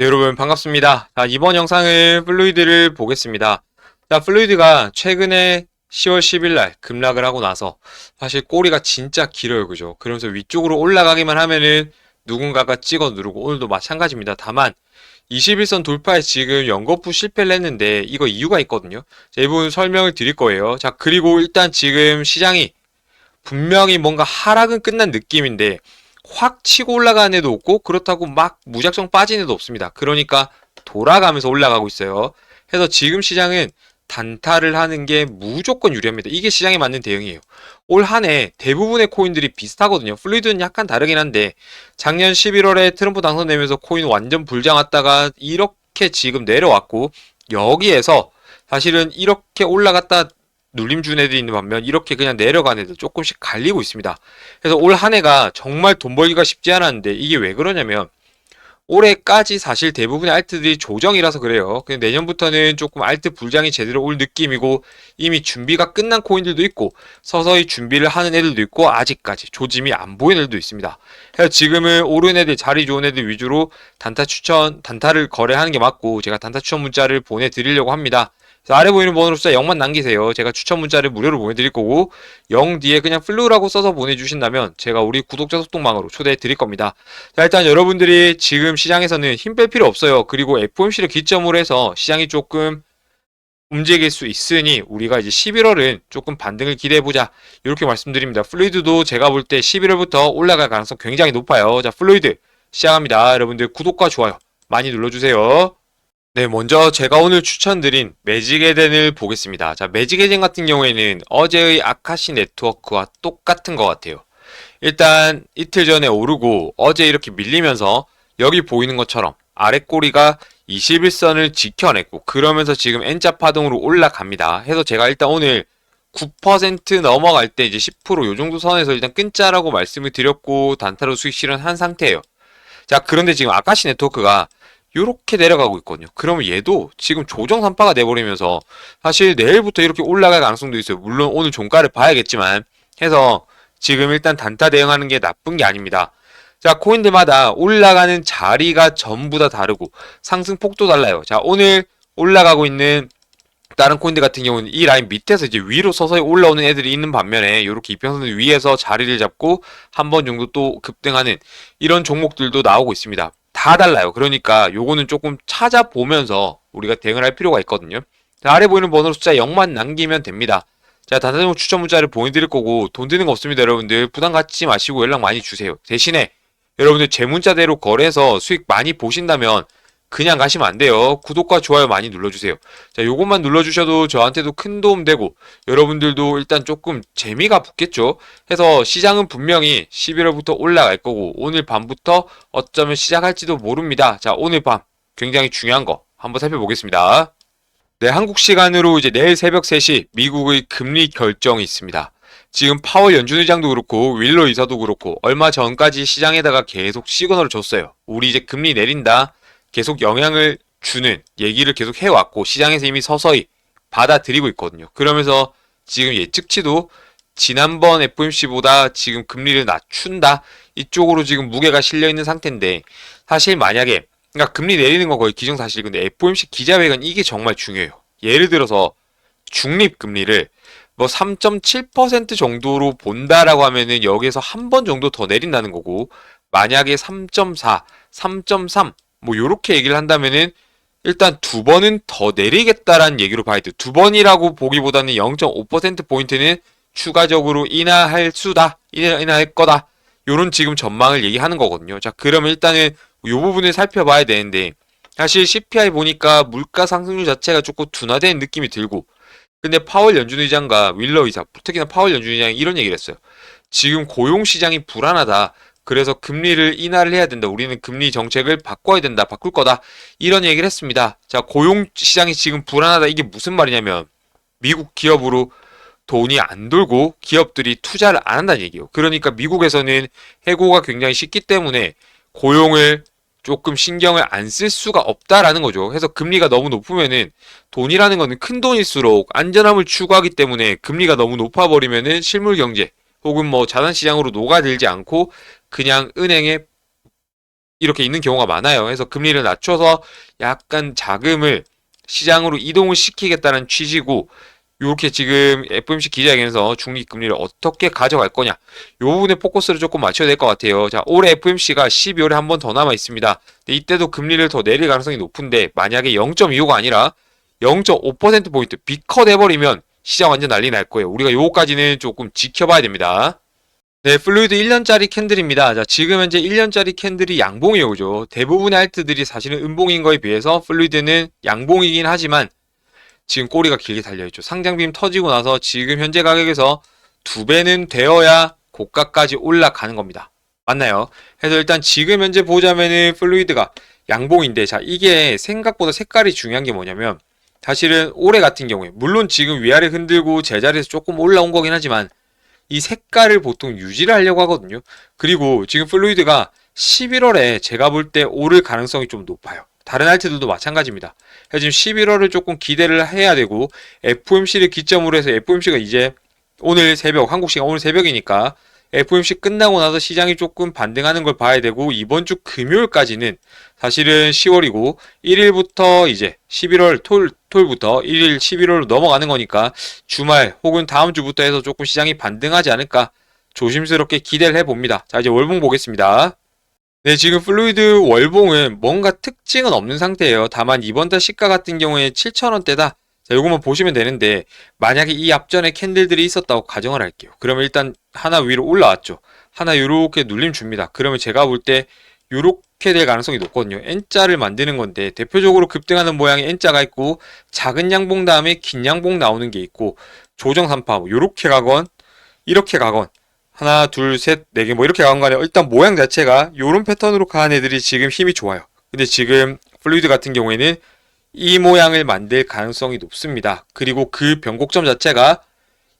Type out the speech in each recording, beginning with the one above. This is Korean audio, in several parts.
네, 여러분 반갑습니다. 자, 이번 영상을 플루이드를 보겠습니다. 자, 플루이드가 최근에 10월 10일 날 급락을 하고 나서 사실 꼬리가 진짜 길어요. 그죠? 그러면서 위쪽으로 올라가기만 하면은 누군가가 찍어 누르고 오늘도 마찬가지입니다. 다만 21선 돌파에 지금 연거푸 실패를 했는데 이거 이유가 있거든요. 자, 이 부분 설명을 드릴 거예요. 자, 그리고 일단 지금 시장이 분명히 뭔가 하락은 끝난 느낌인데 확 치고 올라가는 애도 없고 그렇다고 막 무작정 빠진 애도 없습니다. 그러니까 돌아가면서 올라가고 있어요. 그래서 지금 시장은 단타를 하는 게 무조건 유리합니다. 이게 시장에 맞는 대응이에요. 올 한 해 대부분의 코인들이 비슷하거든요. 플루이드는 약간 다르긴 한데 작년 11월에 트럼프 당선되면서 코인 완전 불장 왔다가 이렇게 지금 내려왔고 여기에서 사실은 이렇게 올라갔다 눌림 준 애들이 있는 반면 이렇게 그냥 내려간 애들 조금씩 갈리고 있습니다. 그래서 올 한 해가 정말 돈 벌기가 쉽지 않았는데 이게 왜 그러냐면 올해까지 사실 대부분의 알트들이 조정이라서 그래요. 근데 내년부터는 조금 알트 불장이 제대로 올 느낌이고 이미 준비가 끝난 코인들도 있고 서서히 준비를 하는 애들도 있고 아직까지 조짐이 안 보이는 애들도 있습니다. 그래서 지금은 오른 애들 자리 좋은 애들 위주로 단타 추천 단타를 거래하는 게 맞고 제가 단타 추천 문자를 보내드리려고 합니다. 아래 보이는 번호로 숫자 0만 남기세요. 제가 추천 문자를 무료로 보내드릴 거고 0 뒤에 그냥 플루라고 써서 보내주신다면 제가 우리 구독자 소통망으로 초대해 드릴 겁니다. 자 일단 여러분들이 지금 시장에서는 힘 뺄 필요 없어요. 그리고 FOMC를 기점으로 해서 시장이 조금 움직일 수 있으니 우리가 이제 11월은 조금 반등을 기대해 보자 이렇게 말씀드립니다. 플루이드도 제가 볼 때 11월부터 올라갈 가능성 굉장히 높아요. 자 플루이드 시작합니다. 여러분들 구독과 좋아요 많이 눌러주세요. 네, 먼저 제가 오늘 추천드린 매직 에덴을 보겠습니다. 자, 매직 에덴 같은 경우에는 어제의 아카시 네트워크와 똑같은 것 같아요. 일단 이틀 전에 오르고 어제 이렇게 밀리면서 여기 보이는 것처럼 아래 꼬리가 21선을 지켜냈고 그러면서 지금 N자 파동으로 올라갑니다. 해서 제가 일단 오늘 9% 넘어갈 때 이제 10%요 정도 선에서 일단 끊자라고 말씀을 드렸고 단타로 수익 실현한 상태예요. 자, 그런데 지금 아카시 네트워크가 이렇게 내려가고 있거든요. 그러면 얘도 지금 조정 산파가 돼버리면서 사실 내일부터 이렇게 올라갈 가능성도 있어요. 물론 오늘 종가를 봐야겠지만 해서 지금 일단 단타 대응하는 게 나쁜 게 아닙니다. 자, 코인들마다 올라가는 자리가 전부 다 다르고 상승폭도 달라요. 자, 오늘 올라가고 있는 다른 코인들 같은 경우는 이 라인 밑에서 이제 위로 서서히 올라오는 애들이 있는 반면에 이렇게 이평선을 위에서 자리를 잡고 한 번 정도 또 급등하는 이런 종목들도 나오고 있습니다. 다 달라요. 그러니까 요거는 조금 찾아보면서 우리가 대응을 할 필요가 있거든요. 자, 아래 보이는 번호로 숫자 0만 남기면 됩니다. 자, 단타종 추천 문자를 보내드릴 거고 돈 드는 거 없습니다, 여러분들. 부담 갖지 마시고 연락 많이 주세요. 대신에 여러분들 제 문자대로 거래해서 수익 많이 보신다면 그냥 가시면 안 돼요. 구독과 좋아요 많이 눌러주세요. 자, 요것만 눌러주셔도 저한테도 큰 도움 되고 여러분들도 일단 조금 재미가 붙겠죠. 해서 시장은 분명히 11월부터 올라갈 거고 오늘 밤부터 어쩌면 시작할지도 모릅니다. 자, 오늘 밤 굉장히 중요한 거 한번 살펴보겠습니다. 네, 한국 시간으로 이제 내일 새벽 3시 미국의 금리 결정이 있습니다. 지금 파월 연준 의장도 그렇고 윌러 이사도 그렇고 얼마 전까지 시장에다가 계속 시그널을 줬어요. 우리 이제 금리 내린다. 계속 영향을 주는 얘기를 계속 해왔고 시장에서 이미 서서히 받아들이고 있거든요. 그러면서 지금 예측치도 지난번 FOMC보다 지금 금리를 낮춘다 이쪽으로 지금 무게가 실려 있는 상태인데 사실 만약에 그러니까 금리 내리는 건 거의 기정사실 근데 FOMC 기자회견 이게 정말 중요해요. 예를 들어서 중립 금리를 뭐 3.7% 정도로 본다라고 하면은 여기에서 한 번 정도 더 내린다는 거고 만약에 3.4, 3.3 뭐 요렇게 얘기를 한다면은 일단 두 번은 더 내리겠다라는 얘기로 봐야 돼요. 두 번이라고 보기보다는 0.5% 포인트는 추가적으로 인하할 수다, 인하- 인하할 거다. 요런 지금 전망을 얘기하는 거거든요. 자, 그러면 일단은 요 부분을 살펴봐야 되는데 사실 CPI 보니까 물가 상승률 자체가 조금 둔화된 느낌이 들고 근데 파월 연준 의장과 윌러 의사, 특히나 파월 연준 의장이 이런 얘기를 했어요. 지금 고용 시장이 불안하다. 그래서 금리를 인하를 해야 된다. 우리는 금리 정책을 바꿔야 된다. 바꿀 거다. 이런 얘기를 했습니다. 자, 고용 시장이 지금 불안하다. 이게 무슨 말이냐면 미국 기업으로 돈이 안 돌고 기업들이 투자를 안 한다는 얘기예요. 그러니까 미국에서는 해고가 굉장히 쉽기 때문에 고용을 조금 신경을 안 쓸 수가 없다라는 거죠. 그래서 금리가 너무 높으면은 돈이라는 거는 큰 돈일수록 안전함을 추구하기 때문에 금리가 너무 높아 버리면은 실물 경제 혹은 뭐 자산 시장으로 녹아들지 않고 그냥 은행에 이렇게 있는 경우가 많아요. 그래서 금리를 낮춰서 약간 자금을 시장으로 이동을 시키겠다는 취지고 이렇게 지금 FOMC 기자회견에서 중립 금리를 어떻게 가져갈 거냐 이 부분에 포커스를 조금 맞춰야 될 것 같아요. 자 올해 FOMC가 12월에 한 번 더 남아 있습니다. 이때도 금리를 더 내릴 가능성이 높은데 만약에 0.25가 아니라 0.5% 포인트 빅컷 해버리면 시장 완전 난리 날 거예요. 우리가 요거까지는 조금 지켜봐야 됩니다. 네, 플루이드 1년짜리 캔들입니다. 자, 지금 현재 1년짜리 캔들이 양봉이 오죠. 대부분의 알트들이 사실은 음봉인 거에 비해서 플루이드는 양봉이긴 하지만 지금 꼬리가 길게 달려있죠. 상장빔 터지고 나서 지금 현재 가격에서 두 배는 되어야 고가까지 올라가는 겁니다. 맞나요? 그래서 일단 지금 현재 보자면은 플루이드가 양봉인데 자, 이게 생각보다 색깔이 중요한 게 뭐냐면 사실은 올해 같은 경우에 물론 지금 위아래 흔들고 제자리에서 조금 올라온 거긴 하지만 이 색깔을 보통 유지를 하려고 하거든요. 그리고 지금 플루이드가 11월에 제가 볼 때 오를 가능성이 좀 높아요. 다른 알트들도 마찬가지입니다. 지금 11월을 조금 기대를 해야 되고 FOMC를 기점으로 해서 FOMC가 이제 오늘 새벽 한국 시간 오늘 새벽이니까 FOMC 끝나고 나서 시장이 조금 반등하는 걸 봐야 되고 이번 주 금요일까지는 사실은 10월이고 1일부터 이제 11월 토요일, 토요일부터 1일 11월로 넘어가는 거니까 주말 혹은 다음 주부터 해서 조금 시장이 반등하지 않을까 조심스럽게 기대를 해봅니다. 자 이제 월봉 보겠습니다. 네, 지금 플루이드 월봉은 뭔가 특징은 없는 상태예요. 다만 이번 달 시가 같은 경우에 7,000원대다. 자, 요것만 보시면 되는데 만약에 이 앞전에 캔들들이 있었다고 가정을 할게요. 그러면 일단 하나 위로 올라왔죠. 하나 요렇게 눌림 줍니다. 그러면 제가 볼 때 요렇게 될 가능성이 높거든요. N자를 만드는 건데 대표적으로 급등하는 모양의 N자가 있고 작은 양봉 다음에 긴 양봉 나오는 게 있고 조정 3파 뭐 요렇게 가건 이렇게 가건 하나, 둘, 셋, 네 개 뭐 이렇게 가건 간에 일단 모양 자체가 요런 패턴으로 가는 애들이 지금 힘이 좋아요. 근데 지금 플루이드 같은 경우에는 이 모양을 만들 가능성이 높습니다. 그리고 그 변곡점 자체가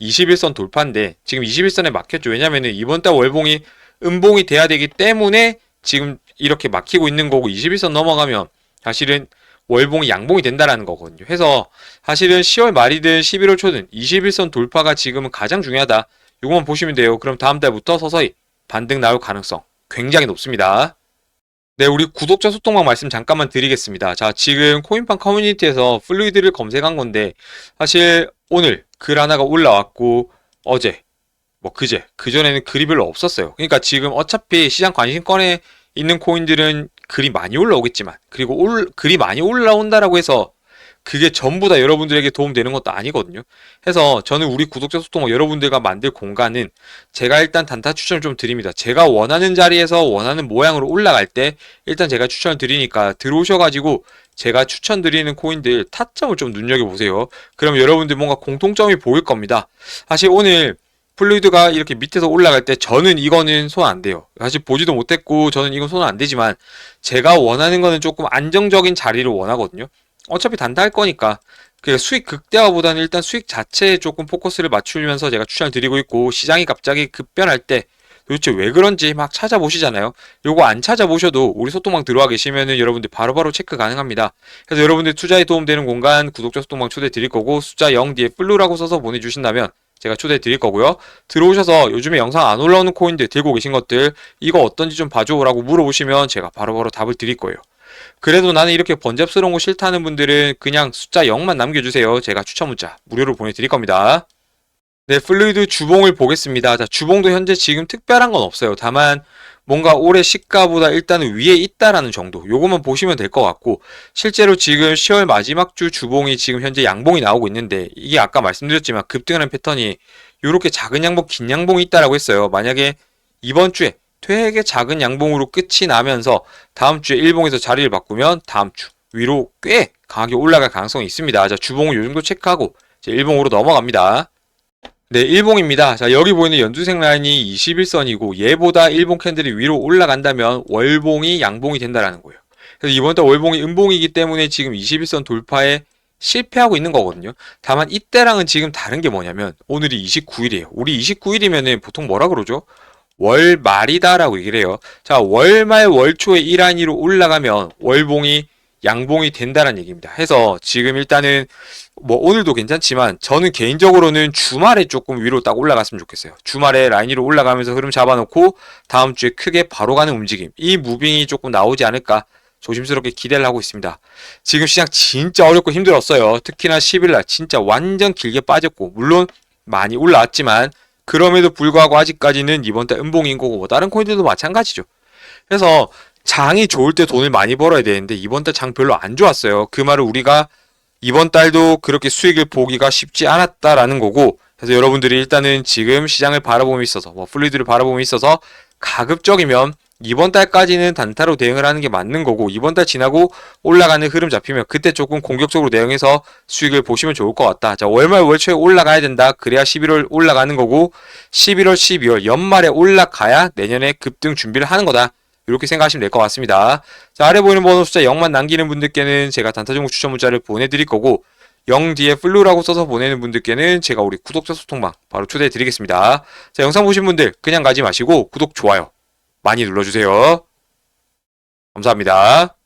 21선 돌파인데 지금 21선에 막혔죠. 왜냐면은 이번 달 월봉이 음봉이 돼야 되기 때문에 지금 이렇게 막히고 있는 거고 21선 넘어가면 사실은 월봉이 양봉이 된다라는 거거든요. 해서 사실은 10월 말이든 11월 초든 21선 돌파가 지금은 가장 중요하다. 이것만 보시면 돼요. 그럼 다음 달부터 서서히 반등 나올 가능성 굉장히 높습니다. 네, 우리 구독자 소통방 말씀 잠깐만 드리겠습니다. 자, 지금 코인팡 커뮤니티에서 플루이드를 검색한 건데, 사실 오늘 글 하나가 올라왔고, 어제, 뭐 그제, 그전에는 글이 별로 없었어요. 그러니까 지금 어차피 시장 관심권에 있는 코인들은 글이 많이 올라오겠지만, 그리고 올, 글이 많이 올라온다라고 해서 그게 전부 다 여러분들에게 도움되는 것도 아니거든요. 해서 저는 우리 구독자 소통과 여러분들과 만들 공간은 제가 일단 단타 추천을 좀 드립니다. 제가 원하는 자리에서 원하는 모양으로 올라갈 때 일단 제가 추천을 드리니까 들어오셔가지고 제가 추천드리는 코인들 타점을 좀 눈여겨보세요. 그럼 여러분들 뭔가 공통점이 보일 겁니다. 사실 오늘 플루이드가 이렇게 밑에서 올라갈 때 저는 이거는 손 안 돼요. 사실 보지도 못했고 저는 이건 손 안 되지만 제가 원하는 거는 조금 안정적인 자리를 원하거든요. 어차피 단타할 거니까 그 수익 극대화보다는 일단 수익 자체에 조금 포커스를 맞추면서 제가 추천을 드리고 있고 시장이 갑자기 급변할 때 도대체 왜 그런지 막 찾아보시잖아요. 요거 안 찾아보셔도 우리 소통방 들어와 계시면은 여러분들 바로바로 체크 가능합니다. 그래서 여러분들 투자에 도움되는 공간 구독자 소통방 초대 드릴 거고 숫자 0 뒤에 플루라고 써서 보내주신다면 제가 초대 드릴 거고요. 들어오셔서 요즘에 영상 안 올라오는 코인들 들고 계신 것들 이거 어떤지 좀 봐줘라고 물어보시면 제가 바로바로 답을 드릴 거예요. 그래도 나는 이렇게 번잡스러운 거 싫다는 분들은 그냥 숫자 0만 남겨주세요. 제가 추천 문자 무료로 보내드릴 겁니다. 네, 플루이드 주봉을 보겠습니다. 자, 주봉도 현재 지금 특별한 건 없어요. 다만 뭔가 올해 시가보다 일단은 위에 있다라는 정도. 요것만 보시면 될 것 같고 실제로 지금 10월 마지막 주 주봉이 지금 현재 양봉이 나오고 있는데 이게 아까 말씀드렸지만 급등하는 패턴이 이렇게 작은 양봉, 긴 양봉이 있다라고 했어요. 만약에 이번 주에 되게 작은 양봉으로 끝이 나면서 다음 주에 일봉에서 자리를 바꾸면 다음 주 위로 꽤 강하게 올라갈 가능성이 있습니다. 자, 주봉을 요 정도 체크하고 이제 일봉으로 넘어갑니다. 네, 일봉입니다. 자, 여기 보이는 연두색 라인이 21선이고 얘보다 일봉 캔들이 위로 올라간다면 월봉이 양봉이 된다라는 거예요. 그래서 이번 달 월봉이 음봉이기 때문에 지금 21선 돌파에 실패하고 있는 거거든요. 다만 이때랑은 지금 다른 게 뭐냐면 오늘이 29일이에요. 우리 29일이면은 보통 뭐라 그러죠? 월말이다라고 얘기를 해요. 자, 월말 월초에 이 라인 위로 올라가면 월봉이 양봉이 된다는 얘기입니다. 해서 지금 일단은 뭐 오늘도 괜찮지만 저는 개인적으로는 주말에 조금 위로 딱 올라갔으면 좋겠어요. 주말에 라인 위로 올라가면서 흐름 잡아놓고 다음 주에 크게 바로 가는 움직임. 이 무빙이 조금 나오지 않을까 조심스럽게 기대를 하고 있습니다. 지금 시장 진짜 어렵고 힘들었어요. 특히나 10일날 진짜 완전 길게 빠졌고 물론 많이 올라왔지만 그럼에도 불구하고 아직까지는 이번 달 음봉인 거고 뭐 다른 코인들도 마찬가지죠. 그래서 장이 좋을 때 돈을 많이 벌어야 되는데 이번 달 장 별로 안 좋았어요. 그 말을 우리가 이번 달도 그렇게 수익을 보기가 쉽지 않았다라는 거고 그래서 여러분들이 일단은 지금 시장을 바라봄에 있어서 뭐 플루이드를 바라봄에 있어서 가급적이면 이번 달까지는 단타로 대응을 하는 게 맞는 거고 이번 달 지나고 올라가는 흐름 잡히면 그때 조금 공격적으로 대응해서 수익을 보시면 좋을 것 같다. 자 월말 월초에 올라가야 된다. 그래야 11월 올라가는 거고 11월 12월 연말에 올라가야 내년에 급등 준비를 하는 거다. 이렇게 생각하시면 될 것 같습니다. 자, 아래 보이는 번호 숫자 0만 남기는 분들께는 제가 단타 종목 추천 문자를 보내드릴 거고 0 뒤에 플루라고 써서 보내는 분들께는 제가 우리 구독자 소통방 바로 초대해 드리겠습니다. 자, 영상 보신 분들 그냥 가지 마시고 구독, 좋아요 많이 눌러주세요. 감사합니다.